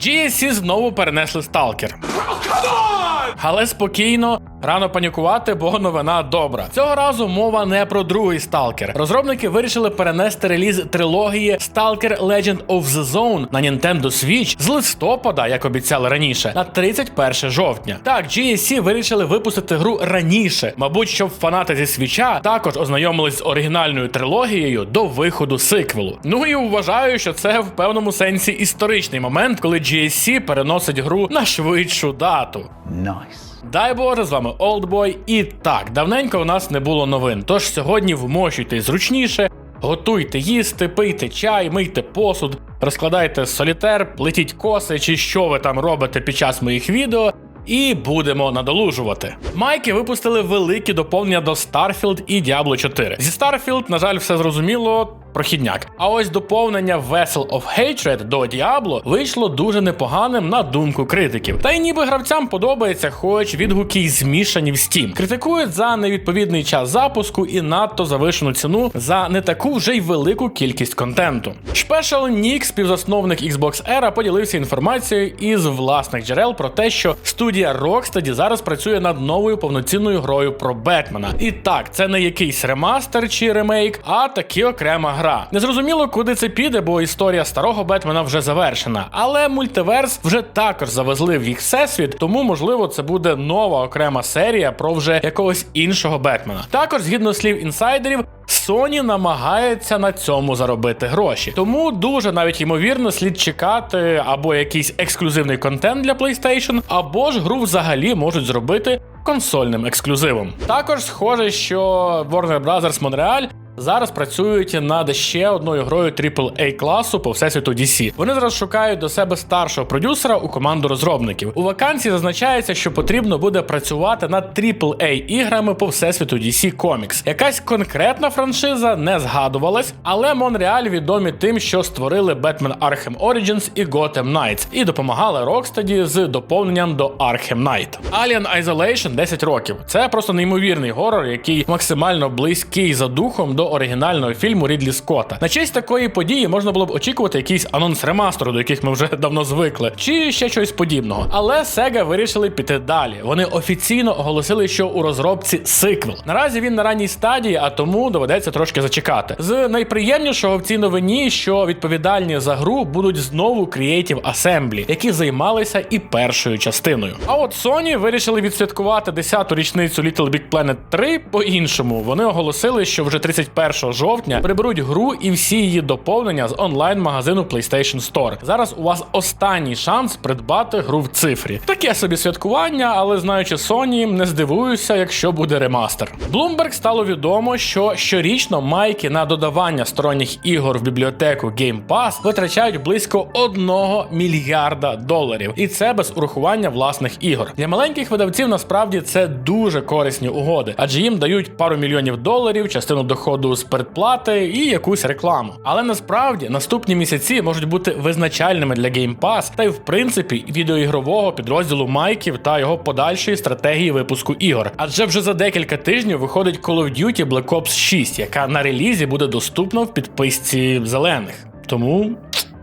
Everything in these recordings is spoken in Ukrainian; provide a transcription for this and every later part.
GSC знову перенесли сталкер. Але спокійно, рано панікувати, бо новина добра. Цього разу мова не про другий сталкер. Розробники вирішили перенести реліз трилогії Stalker Legend of the Zone на Nintendo Switch з листопада, як обіцяли раніше, на 31 жовтня. Так, GSC вирішили випустити гру раніше, мабуть, щоб фанати зі свіча також ознайомились з оригінальною трилогією до виходу сиквелу. Ну і вважаю, що це в певному сенсі історичний момент, коли GSC переносить гру на швидшу дату. Nice. Дай Боже, з вами Олдбой. І так, давненько у нас не було новин. Тож сьогодні вмощуйтесь зручніше, готуйте їсти, пийте чай, мийте посуд, розкладайте солітер, плетіть коси чи що ви там робите під час моїх відео. І будемо надолужувати. Майки випустили великі доповнення до Starfield і Diablo 4. Зі Starfield, на жаль, все зрозуміло. Прохідняк. А ось доповнення Vessel of Hatred до Diablo вийшло дуже непоганим на думку критиків. Та й ніби гравцям подобається, хоч відгуки й змішані в Steam. Критикують за невідповідний час запуску і надто завишену ціну за не таку вже й велику кількість контенту. Special Nick, співзасновник Xbox Era, поділився інформацією із власних джерел про те, що студія Rocksteady зараз працює над новою повноцінною грою про Бетмена. І так, це не якийсь ремастер чи ремейк, а таки окрема гра. Незрозуміло, куди це піде, бо історія старого Бетмена вже завершена. Але мультиверс вже також завезли в їх всесвіт, тому можливо це буде нова окрема серія про вже якогось іншого Бетмена. Також, згідно слів інсайдерів. Sony намагається на цьому заробити гроші, тому дуже навіть ймовірно слід чекати або якийсь ексклюзивний контент для PlayStation, або ж гру взагалі можуть зробити консольним ексклюзивом. Також схоже, що Warner Bros. Montreal Зараз працюють над ще одною грою AAA класу по всесвіту DC. Вони зараз шукають до себе старшого продюсера у команду розробників. У вакансії зазначається, що потрібно буде працювати над AAA іграми по всесвіту DC Comics. Якась конкретна франшиза не згадувалась, але Монреаль відомі тим, що створили Batman Arkham Origins і Gotham Knights, і допомагали Rocksteady з доповненням до Arkham Knight. Alien Isolation 10 років. Це просто неймовірний горор, який максимально близький за духом до оригінального фільму Рідлі Скотта. На честь такої події можна було б очікувати якийсь анонс ремастеру, до яких ми вже давно звикли, чи ще щось подібного. Але Sega вирішили піти далі. Вони офіційно оголосили, що у розробці сиквел. Наразі він на ранній стадії, а тому доведеться трошки зачекати. З найприємнішого в цій новині, що відповідальні за гру будуть знову Creative Assembly, які займалися і першою частиною. А от Sony вирішили відсвяткувати 10-ту річницю Little Big Planet 3 по-іншому. Вони оголосили, що вже 31 жовтня приберуть гру і всі її доповнення з онлайн-магазину PlayStation Store. Зараз у вас останній шанс придбати гру в цифрі. Таке собі святкування, але знаючи Sony, не здивуюся, якщо буде ремастер. Bloomberg стало відомо, що щорічно майки на додавання сторонніх ігор в бібліотеку Game Pass витрачають близько 1 мільярда доларів, і це без урахування власних ігор. Для маленьких видавців насправді це дуже корисні угоди, адже їм дають пару мільйонів доларів, частину доходу з передплати і якусь рекламу. Але насправді наступні місяці можуть бути визначальними для Game Pass та й в принципі відеоігрового підрозділу майків та його подальшої стратегії випуску ігор. Адже вже за декілька тижнів виходить Call of Duty Black Ops 6, яка на релізі буде доступна в підписці зелених. Тому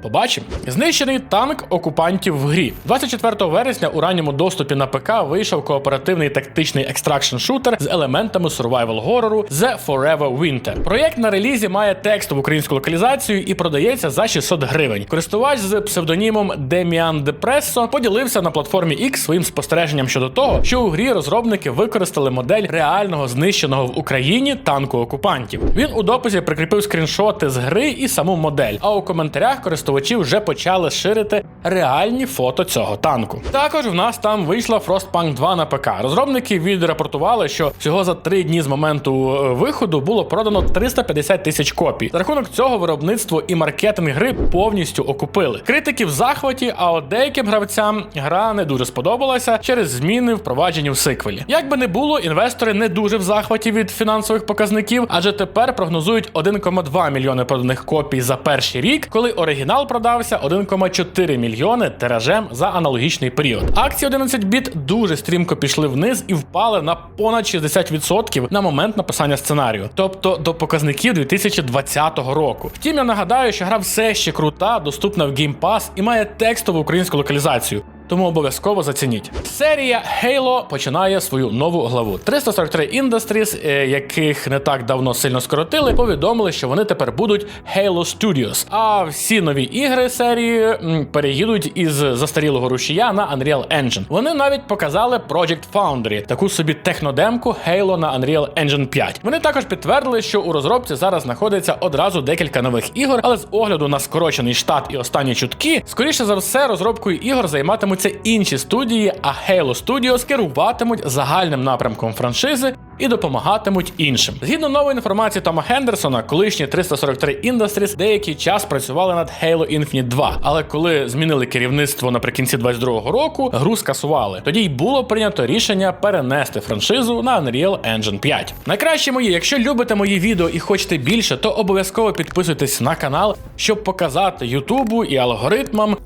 Побачимо. Знищений танк окупантів в грі. 24 вересня у ранньому доступі на ПК вийшов кооперативний тактичний екстракшн шутер з елементами survival горору The Forever Winter. Проєкт на релізі має текстову українську локалізацію і продається за 600 гривень. Користувач з псевдонімом Деміан Депресо поділився на платформі X своїм спостереженням щодо того, що у грі розробники використали модель реального знищеного в Україні танку окупантів. Він у дописі прикріпив скріншоти з гри і саму модель. А у коментарях користувачі вже почали ширити реальні фото цього танку. Також в нас там вийшла Frostpunk 2 на ПК. Розробники відрапортували, що всього за три дні з моменту е, виходу було продано 350 тисяч копій. За рахунок цього виробництво і маркетинг гри повністю окупили. Критики в захваті, а от деяким гравцям гра не дуже сподобалася через зміни впроваджені в сиквелі. Як би не було, інвестори не дуже в захваті від фінансових показників, адже тепер прогнозують 1,2 мільйони проданих копій за перший рік, коли оригінал журнал продався 1,4 мільйони тиражем за аналогічний період. Акції 11 біт дуже стрімко пішли вниз і впали на понад 60% на момент написання сценарію, тобто до показників 2020 року. Втім, я нагадаю, що гра все ще крута, доступна в Game Pass і має текстову українську локалізацію. Тому обов'язково зацініть. Серія Halo починає свою нову главу. 343 Industries, е, яких не так давно сильно скоротили, повідомили, що вони тепер будуть Halo Studios. А всі нові ігри серії переїдуть із застарілого рушія на Unreal Engine. Вони навіть показали Project Foundry, таку собі технодемку Halo на Unreal Engine 5. Вони також підтвердили, що у розробці зараз знаходиться одразу декілька нових ігор, але з огляду на скорочений штат і останні чутки, скоріше за все, розробкою ігор займатимуться інші студії, а Halo Studios керуватимуть загальним напрямком франшизи і допомагатимуть іншим. Згідно нової інформації Тома Хендерсона, колишні 343 Industries деякий час працювали над Halo Infinite 2, але коли змінили керівництво наприкінці 22-го року, гру скасували. Тоді й було прийнято рішення перенести франшизу на Unreal Engine 5. Найкраще мої, якщо любите мої відео і хочете більше, то обов'язково підписуйтесь на канал, щоб показати Ютубу і алгоритмам.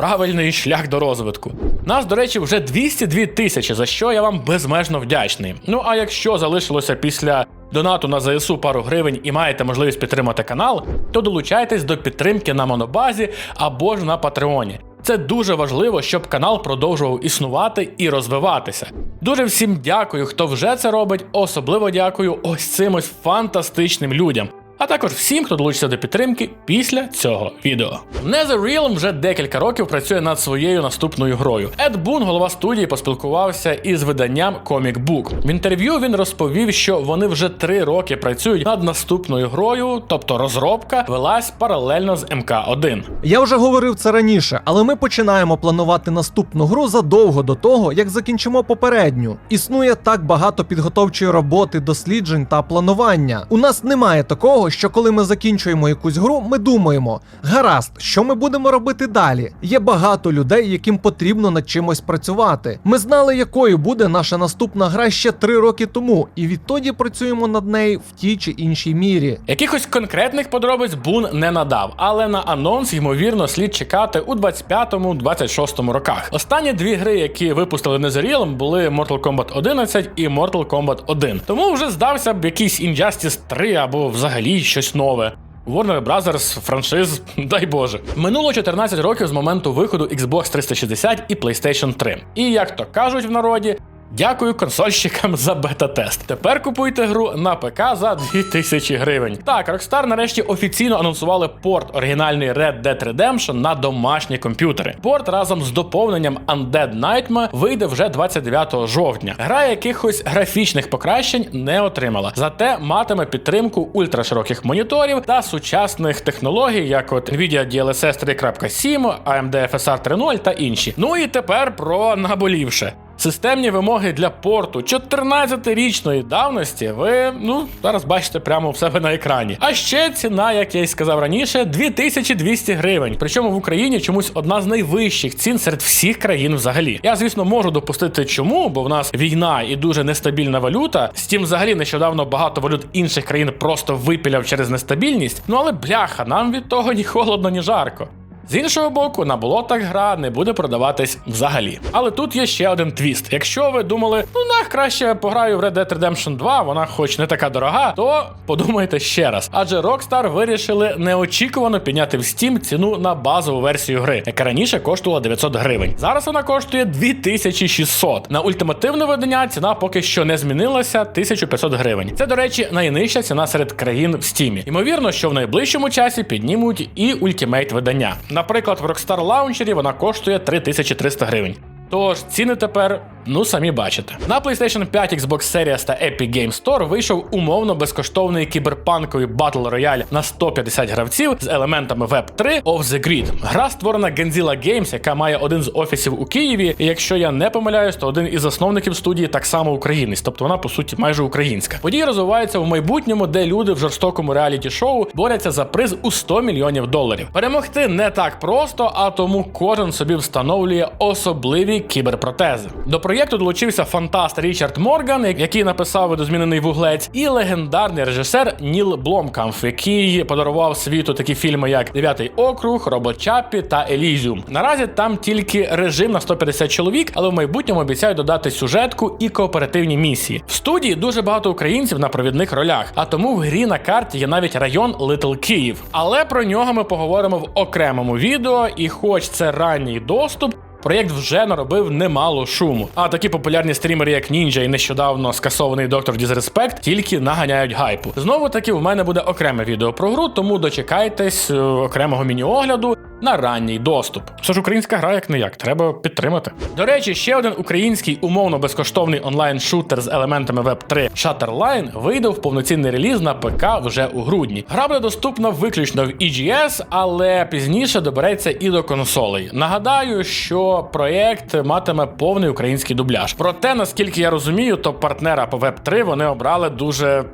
Правильний шлях до розвитку. Нас, до речі, вже 202 тисячі, за що я вам безмежно вдячний. Ну а якщо залишилося після донату на ЗСУ пару гривень і маєте можливість підтримати канал, то долучайтесь до підтримки на монобазі або ж на Патреоні. Це дуже важливо, щоб канал продовжував існувати і розвиватися. Дуже всім дякую, хто вже це робить. Особливо дякую ось цим ось фантастичним людям а також всім, хто долучиться до підтримки після цього відео. NetherRealm вже декілька років працює над своєю наступною грою. Ед Бун, голова студії, поспілкувався із виданням Comic Book. В інтерв'ю він розповів, що вони вже три роки працюють над наступною грою, тобто розробка велась паралельно з МК1. Я вже говорив це раніше, але ми починаємо планувати наступну гру задовго до того, як закінчимо попередню. Існує так багато підготовчої роботи, досліджень та планування. У нас немає такого, що коли ми закінчуємо якусь гру, ми думаємо: гаразд, що ми будемо робити далі. Є багато людей, яким потрібно над чимось працювати. Ми знали, якою буде наша наступна гра ще три роки тому, і відтоді працюємо над нею в тій чи іншій мірі. Якихось конкретних подробиць Бун не надав, але на анонс ймовірно слід чекати у 25-26 роках. Останні дві гри, які випустили Незерілом, були Mortal Kombat 11 і Mortal Kombat 1. Тому вже здався б якийсь Injustice 3 або взагалі щось нове. Warner Brothers, франшиз, дай Боже. Минуло 14 років з моменту виходу Xbox 360 і PlayStation 3. І як то кажуть в народі, Дякую консольщикам за бета-тест. Тепер купуйте гру на ПК за 2000 гривень. Так, Rockstar нарешті офіційно анонсували порт оригінальної Red Dead Redemption на домашні комп'ютери. Порт разом з доповненням Undead Nightmare вийде вже 29 жовтня. Гра якихось графічних покращень не отримала, зате матиме підтримку ультрашироких моніторів та сучасних технологій, як от Nvidia DLSS 3.7, AMD FSR 3.0 та інші. Ну і тепер про наболівше. Системні вимоги для порту 14-річної давності ви ну зараз бачите прямо в себе на екрані. А ще ціна, як я й сказав раніше, 2200 гривень. Причому в Україні чомусь одна з найвищих цін серед всіх країн взагалі. Я, звісно, можу допустити чому, бо в нас війна і дуже нестабільна валюта. Стім взагалі нещодавно багато валют інших країн просто випіляв через нестабільність. Ну але бляха, нам від того ні холодно, ні жарко. З іншого боку, на болотах гра не буде продаватись взагалі. Але тут є ще один твіст. Якщо ви думали, ну нах краще пограю в Red Dead Redemption 2, вона хоч не така дорога, то подумайте ще раз. Адже Rockstar вирішили неочікувано підняти в Steam ціну на базову версію гри, яка раніше коштувала 900 гривень. Зараз вона коштує 2600. На ультимативне видання ціна поки що не змінилася 1500 гривень. Це, до речі, найнижча ціна серед країн в Steam. Ймовірно, що в найближчому часі піднімуть і ультимейт видання. Наприклад, в Rockstar Launcher вона коштує 3300 гривень. Тож ціни тепер, ну самі бачите. На PlayStation 5, Xbox Series та Epic Games Store вийшов умовно безкоштовний кіберпанковий Battle Royale на 150 гравців з елементами Web 3 Of the Grid. Гра створена Genzilla Games, яка має один з офісів у Києві. І якщо я не помиляюсь, то один із засновників студії так само українець, тобто вона по суті майже українська. Події розвиваються в майбутньому, де люди в жорстокому реаліті-шоу борються за приз у 100 мільйонів доларів. Перемогти не так просто, а тому кожен собі встановлює особливі кіберпротези. До проєкту долучився фантаст Річард Морган, який написав видозмінений вуглець, і легендарний режисер Ніл Бломкамф, який подарував світу такі фільми, як Дев'ятий округ, Робот Чаппі та Елізіум. Наразі там тільки режим на 150 чоловік, але в майбутньому обіцяють додати сюжетку і кооперативні місії. В студії дуже багато українців на провідних ролях, а тому в грі на карті є навіть район Литл Київ. Але про нього ми поговоримо в окремому відео, і хоч це ранній доступ. Проєкт вже наробив немало шуму. А такі популярні стрімери, як Ninja і нещодавно скасований доктор Disrespect, тільки наганяють гайпу. Знову таки, в мене буде окреме відео про гру, тому дочекайтесь е, окремого міні-огляду на ранній доступ. Це ж українська гра, як не як, треба підтримати. До речі, ще один український умовно безкоштовний онлайн-шутер з елементами Web 3 Shutterline вийде в повноцінний реліз на ПК вже у грудні. Гра буде доступна виключно в EGS, але пізніше добереться і до консолей. Нагадаю, що проєкт матиме повний український дубляж. Проте, наскільки я розумію, то партнера по Web 3 вони обрали дуже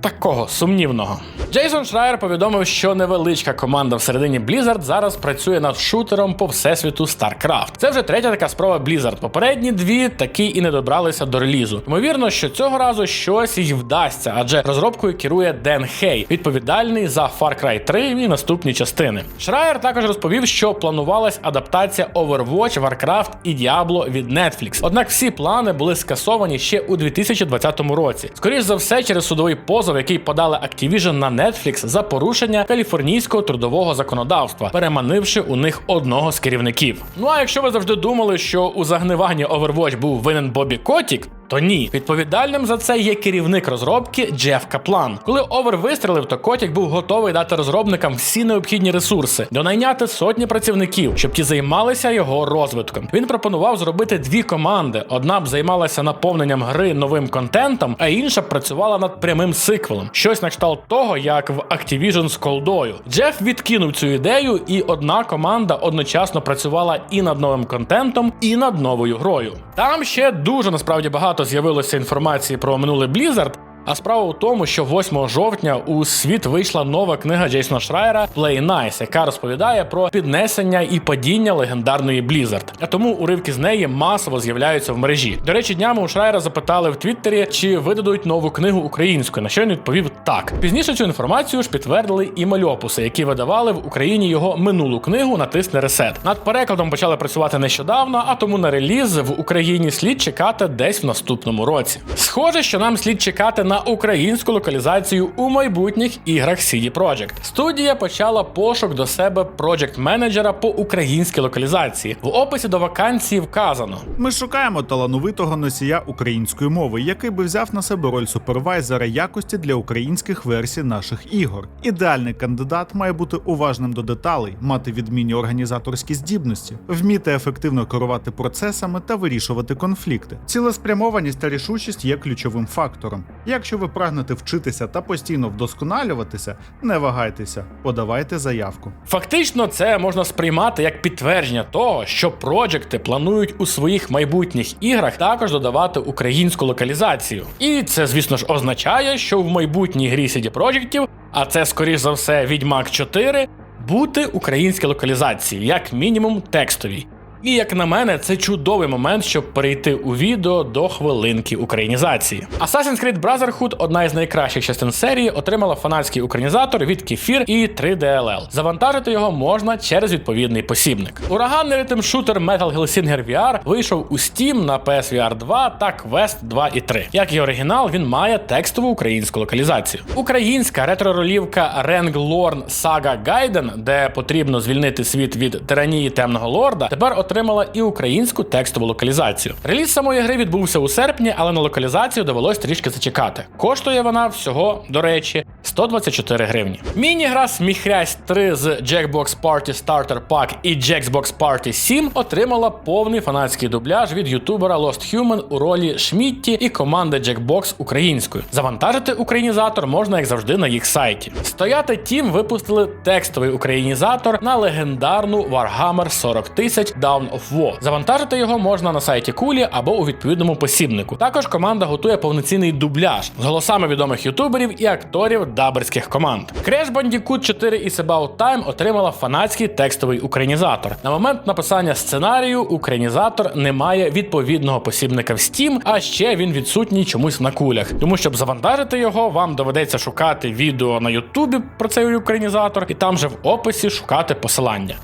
Такого сумнівного. Джейсон Шрайер повідомив, що невеличка команда всередині Blizzard зараз працює над шутером по всесвіту StarCraft. Це вже третя така спроба Blizzard. Попередні дві таки і не добралися до релізу. Ймовірно, що цього разу щось їй вдасться, адже розробкою керує Ден Хей, відповідальний за Far Cry 3 і наступні частини. Шрайер також розповів, що планувалась адаптація Overwatch, Warcraft і Diablo від Netflix. Однак всі плани були скасовані ще у 2020 році. Скоріш за все, через судовий позов, який подали Activision на Netflix за порушення каліфорнійського трудового законодавства, переманивши у них одного з керівників. Ну а якщо ви завжди думали, що у загниванні Overwatch був винен Бобі Котік, то ні, відповідальним за це є керівник розробки Джеф Каплан. Коли Овер вистрелив, то Котік був готовий дати розробникам всі необхідні ресурси, донайняти сотні працівників, щоб ті займалися його розвитком. Він пропонував зробити дві команди: одна б займалася наповненням гри новим контентом, а інша б працювала над прямим сиквелом. Щось на кшталт того, як в Activision з колдою. Джеф відкинув цю ідею, і одна команда одночасно працювала і над новим контентом, і над новою грою. Там ще дуже насправді багато з'явилося інформації про минулий Blizzard, а справа у тому, що 8 жовтня у світ вийшла нова книга Джейсона Шрайера Play Nice, яка розповідає про піднесення і падіння легендарної Blizzard. А тому уривки з неї масово з'являються в мережі. До речі, днями у Шрайера запитали в Твіттері, чи видадуть нову книгу українською, на що він відповів так. Пізніше цю інформацію ж підтвердили і мальопуси, які видавали в Україні його минулу книгу Натисни ресет. Над перекладом почали працювати нещодавно, а тому на реліз в Україні слід чекати десь в наступному році. Схоже, що нам слід чекати на українську локалізацію у майбутніх іграх CD Projekt. Студія почала пошук до себе проджект менеджера по українській локалізації. В описі до вакансії вказано: Ми шукаємо талановитого носія української мови, який би взяв на себе роль супервайзера якості для українських версій наших ігор. Ідеальний кандидат має бути уважним до деталей, мати відмінні організаторські здібності, вміти ефективно керувати процесами та вирішувати конфлікти. Цілеспрямованість та рішучість є ключовим фактором. Якщо ви прагнете вчитися та постійно вдосконалюватися, не вагайтеся, подавайте заявку. Фактично, це можна сприймати як підтвердження того, що проджекти планують у своїх майбутніх іграх також додавати українську локалізацію. І це, звісно ж, означає, що в майбутній грі CD Projektів, а це скоріш за все Відьмак 4, бути українські локалізації, як мінімум текстові. І як на мене, це чудовий момент, щоб перейти у відео до хвилинки українізації. Assassin's Creed Brotherhood, одна із найкращих частин серії, отримала фанатський українізатор від Kefir і 3DLL. Завантажити його можна через відповідний посібник. Ураганний ритм шутер Metal Hellsinger VR вийшов у Steam на PSVR 2 та Quest 2 і 3. Як і оригінал, він має текстову українську локалізацію. Українська ретро-ролівка Reng Lorn Saga Gaiden, де потрібно звільнити світ від тиранії темного лорда, тепер отримала і українську текстову локалізацію. Реліз самої гри відбувся у серпні, але на локалізацію довелось трішки зачекати. Коштує вона всього, до речі, 124 гривні. Міні-гра Сміхрясь 3 з Jackbox Party Starter Pack і Jackbox Party 7 отримала повний фанатський дубляж від ютубера Lost Human у ролі Шмітті і команди Jackbox українською. Завантажити українізатор можна, як завжди, на їх сайті. Стояти Тім випустили текстовий українізатор на легендарну Warhammer 40 тисяч Dawn of War. Завантажити його можна на сайті Кулі або у відповідному посібнику. Також команда готує повноцінний дубляж з голосами відомих ютуберів і акторів даберських команд. Crash Bandicoot 4 і About Time отримала фанатський текстовий українізатор. На момент написання сценарію українізатор не має відповідного посібника в Steam, а ще він відсутній чомусь на кулях. Тому щоб завантажити його, вам доведеться шукати відео на Ютубі про цей українізатор, і там же в описі шукати посилання.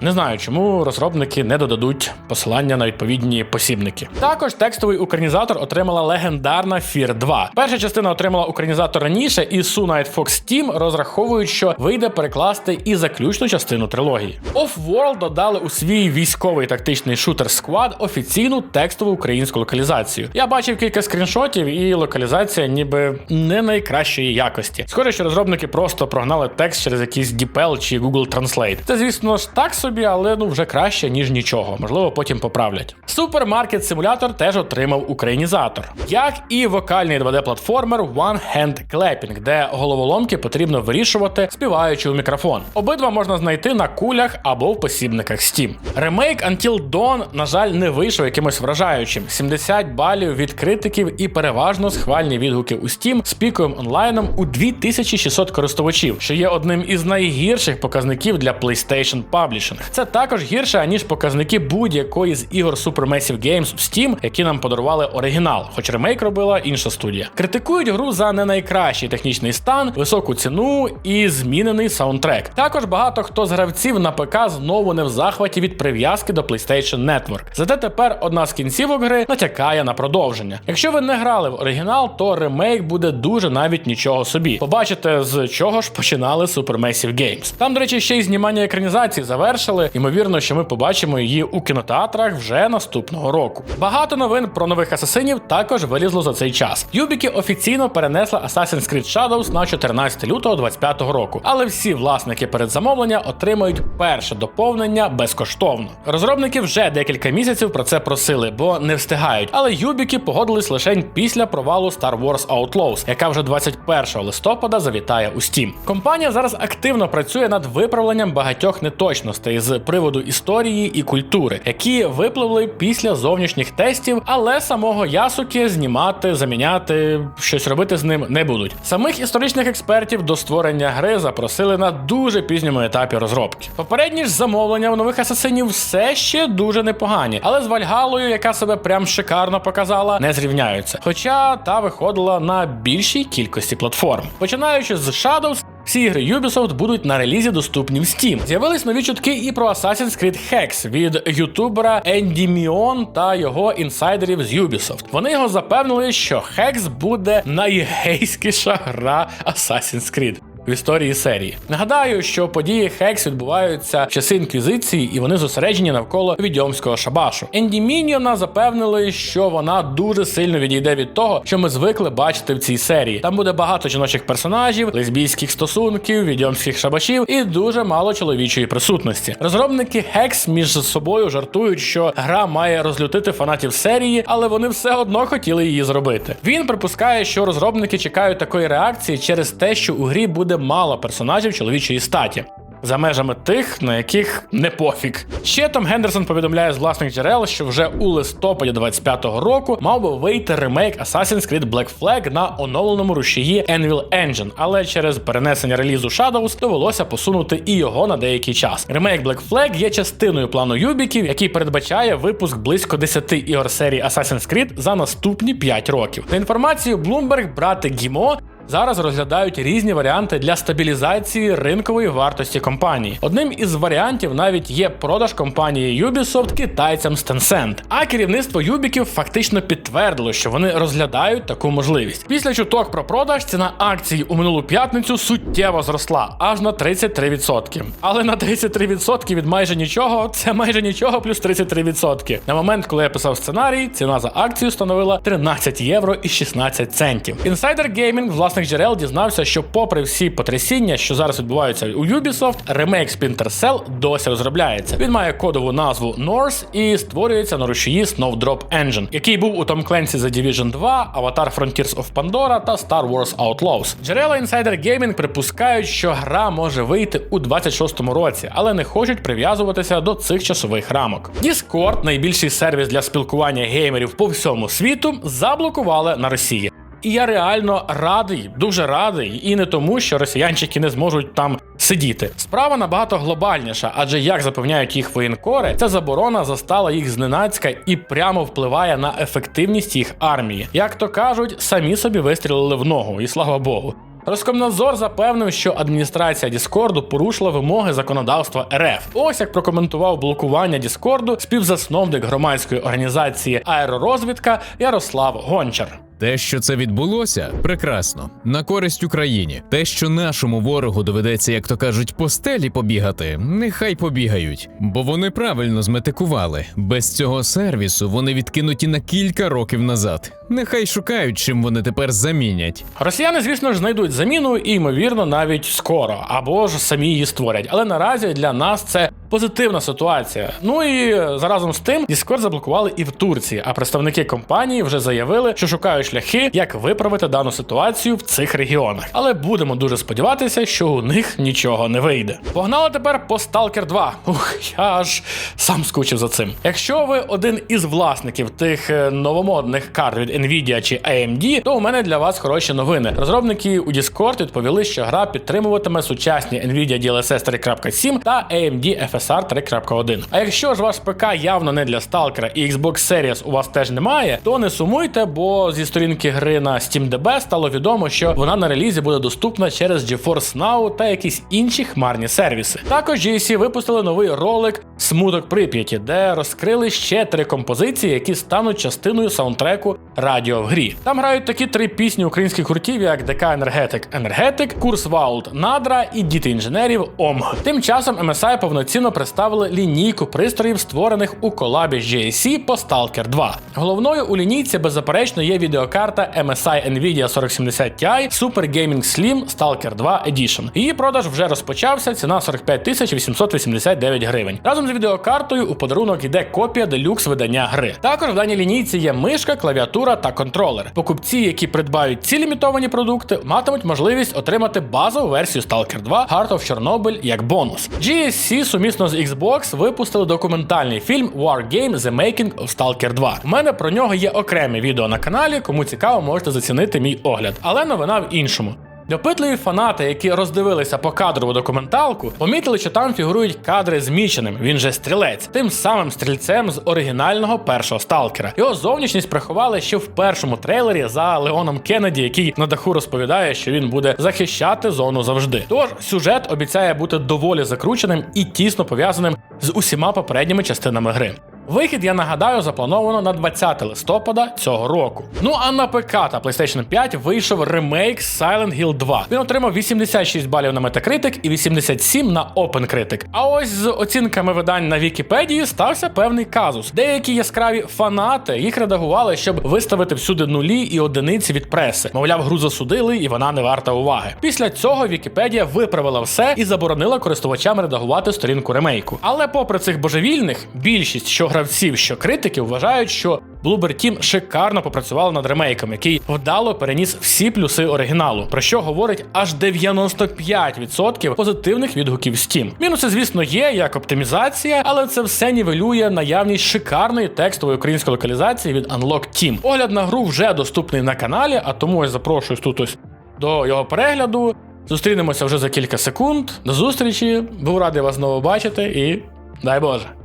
Не знаю, чому розробники не додадуть посилання на відповідні посібники. Також текстовий українізатор отримала легендарна Fear 2. Перша частина отримала українізатор раніше, і Sue Fox Team розраховують, що вийде перекласти і заключну частину трилогії. Off-World додали у свій військовий тактичний шутер Squad офіційну текстову українську локалізацію. Я бачив кілька скріншотів, і локалізація ніби не найкращої якості. Схоже, що розробники просто прогнали текст через якийсь DeepL чи Google Translate. Це, звісно ж, так собі, але ну вже краще, ніж нічого. Можливо, потім поправлять. Супермаркет симулятор теж отримав українізатор, як і вокальний 2D-платформер One Hand Clapping, де головоломки потрібно вирішувати, співаючи у мікрофон. Обидва можна знайти на кулях або в посібниках Steam. Ремейк Until Dawn, на жаль, не вийшов якимось вражаючим. 70 балів від критиків і переважно схвальні відгуки у Steam з піковим онлайном у 2600 користувачів, що є одним із найгірших показників для PlayStation Publishing. Це також гірше, аніж показники будь-якої з ігор Supermassive Games в Steam, які нам подарували оригінал, хоч ремейк робила інша студія. Критикують гру за не найкращий технічний стан, високу ціну і змінений саундтрек. Також багато хто з гравців на ПК знову не в захваті від прив'язки до PlayStation Network. Зате тепер одна з кінцівок гри натякає на продовження. Якщо ви не грали в оригінал, то ремейк буде дуже навіть нічого собі. Побачите, з чого ж починали Supermassive Games. Там, до речі, ще й знімання екранізації завершили. Ймовірно, що ми побачимо її у кінотеатрах вже наступного року. Багато новин про нових асасинів також вилізло за цей час. Юбіки офіційно перенесли Assassin's Creed Shadows на 14 лютого 2025 року, але всі власники передзамовлення отримають перше доповнення безкоштовно. Розробники вже декілька місяців про це просили, бо не встигають. Але Юбіки погодились лише після провалу Star Wars Outlaws, яка вже 21 листопада завітає у Steam. Компанія зараз активно працює над виправленням багатьох неточностей з приводу історії і культури, які випливли після зовнішніх тестів, але самого Ясуки знімати, заміняти, щось робити з ним не будуть. Самих історичних експертів до створення гри запросили на дуже пізньому етапі розробки. Попередні ж замовлення у нових асасинів все ще дуже непогані, але з Вальгалою, яка себе прям шикарно показала, не зрівняються. Хоча та виходила на більшій кількості платформ. Починаючи з Shadows, всі ігри Ubisoft будуть на релізі доступні в Steam. З'явились нові чутки і про Assassin's Creed Hex від ютубера Енді Міон та його інсайдерів з Ubisoft. Вони його запевнили, що Hex буде найгейськіша гра Assassin's Creed. В історії серії нагадаю, що події Хекс відбуваються в часи інквізиції, і вони зосереджені навколо відьомського шабашу. Енді Міньйона запевнили, що вона дуже сильно відійде від того, що ми звикли бачити в цій серії. Там буде багато жіночих персонажів, лесбійських стосунків, відьомських шабашів і дуже мало чоловічої присутності. Розробники Хекс між собою жартують, що гра має розлютити фанатів серії, але вони все одно хотіли її зробити. Він припускає, що розробники чекають такої реакції через те, що у грі буде мало персонажів чоловічої статі. За межами тих, на яких не пофіг. Ще Том Гендерсон повідомляє з власних джерел, що вже у листопаді 25-го року мав би вийти ремейк Assassin's Creed Black Flag на оновленому рушії Anvil Engine, але через перенесення релізу Shadows довелося посунути і його на деякий час. Ремейк Black Flag є частиною плану Юбіків, який передбачає випуск близько 10 ігор серії Assassin's Creed за наступні 5 років. За інформацією Bloomberg, брати Гімо Зараз розглядають різні варіанти для стабілізації ринкової вартості компанії. Одним із варіантів навіть є продаж компанії Ubisoft китайцям з Tencent. А керівництво Юбіків фактично підтвердило, що вони розглядають таку можливість. Після чуток про продаж ціна акцій у минулу п'ятницю суттєво зросла аж на 33%. Але на 33% від майже нічого це майже нічого плюс 33%. На момент, коли я писав сценарій, ціна за акцію становила 13 євро і 16 центів. Insider Gaming, власне власних джерел дізнався, що, попри всі потрясіння, що зараз відбуваються у Ubisoft, ремейк Splinter Cell досі розробляється. Він має кодову назву Norse і створюється на рушії Snowdrop Engine, який був у Tom Clancy The Division 2, Avatar Frontiers of Pandora та Star Wars Outlaws. Джерела Insider Gaming припускають, що гра може вийти у 26-му році, але не хочуть прив'язуватися до цих часових рамок. Discord, найбільший сервіс для спілкування геймерів по всьому світу, заблокували на Росії. І я реально радий, дуже радий, і не тому, що росіянчики не зможуть там сидіти. Справа набагато глобальніша, адже як запевняють їх воєнкори, ця заборона застала їх зненацька і прямо впливає на ефективність їх армії. Як то кажуть, самі собі вистрілили в ногу, і слава Богу. Роскомнадзор запевнив, що адміністрація Діскорду порушила вимоги законодавства РФ. Ось як прокоментував блокування Діскорду співзасновник громадської організації Аеророзвідка Ярослав Гончар. Те, що це відбулося, прекрасно на користь Україні. Те, що нашому ворогу доведеться, як то кажуть, по стелі побігати, нехай побігають, бо вони правильно зметикували. Без цього сервісу вони відкинуті на кілька років назад. Нехай шукають, чим вони тепер замінять. Росіяни, звісно ж, знайдуть заміну і, ймовірно, навіть скоро, або ж самі її створять. Але наразі для нас це позитивна ситуація. Ну і е, заразом з тим Discord заблокували і в Турції, а представники компанії вже заявили, що шукають шляхи, як виправити дану ситуацію в цих регіонах. Але будемо дуже сподіватися, що у них нічого не вийде. Погнали тепер по Stalker 2. Ух, я аж сам скучив за цим. Якщо ви один із власників тих е, новомодних карт від Nvidia чи AMD, то у мене для вас хороші новини. Розробники у Discord відповіли, що гра підтримуватиме сучасні Nvidia DLSS 3.7 та AMD FSR 3.1. А якщо ж ваш ПК явно не для Stalker і Xbox Series у вас теж немає, то не сумуйте, бо зі сторінки гри на SteamDB стало відомо, що вона на релізі буде доступна через GeForce Now та якісь інші хмарні сервіси. Також GSC випустили новий ролик Смуток Прип'яті, де розкрили ще три композиції, які стануть частиною саундтреку радіо в грі. Там грають такі три пісні українських гуртів, як ДК Енергетик Енергетик, Курс Ваулт Надра і Діти інженерів ОМГ. Тим часом MSI повноцінно представили лінійку пристроїв, створених у колабі GSC по Stalker 2. Головною у лінійці беззаперечно є відеокарта MSI Nvidia 4070 Ti Super Gaming Slim Stalker 2 Edition. Її продаж вже розпочався. Ціна 45 889 гривень. Разом з відеокартою у подарунок іде копія делюкс видання гри. Також в даній лінійці є мишка, клавіатура та контролер. Покупці, які придбають ці лімітовані продукти, матимуть можливість отримати базову версію Stalker 2 Heart of Chernobyl як бонус. GSC сумісно з Xbox випустили документальний фільм War Game The Making of Stalker 2. У мене про нього є окреме відео на каналі. Кому цікаво, можете зацінити мій огляд. Але новина в іншому. Допитливі фанати, які роздивилися покадрову документалку, помітили, що там фігурують кадри з Міченим, він же стрілець, тим самим стрільцем з оригінального першого сталкера. Його зовнішність приховали ще в першому трейлері за Леоном Кеннеді, який на даху розповідає, що він буде захищати зону завжди. Тож сюжет обіцяє бути доволі закрученим і тісно пов'язаним з усіма попередніми частинами гри. Вихід, я нагадаю, заплановано на 20 листопада цього року. Ну а на ПК та PlayStation 5 вийшов ремейк Silent Hill 2. Він отримав 86 балів на Metacritic і 87 на OpenCritic. А ось з оцінками видань на Вікіпедії стався певний казус. Деякі яскраві фанати їх редагували, щоб виставити всюди нулі і одиниці від преси. Мовляв, гру засудили і вона не варта уваги. Після цього Вікіпедія виправила все і заборонила користувачам редагувати сторінку ремейку. Але попри цих божевільних, більшість що гравців, що критиків вважають, що Bloober Team шикарно попрацювали над ремейком, який вдало переніс всі плюси оригіналу, про що говорить аж 95% позитивних відгуків Steam. Мінуси, звісно, є як оптимізація, але це все нівелює наявність шикарної текстової української локалізації від Unlock Team. Огляд на гру вже доступний на каналі, а тому я запрошую тут ось до його перегляду. Зустрінемося вже за кілька секунд. До зустрічі. Був радий вас знову бачити і дай Боже.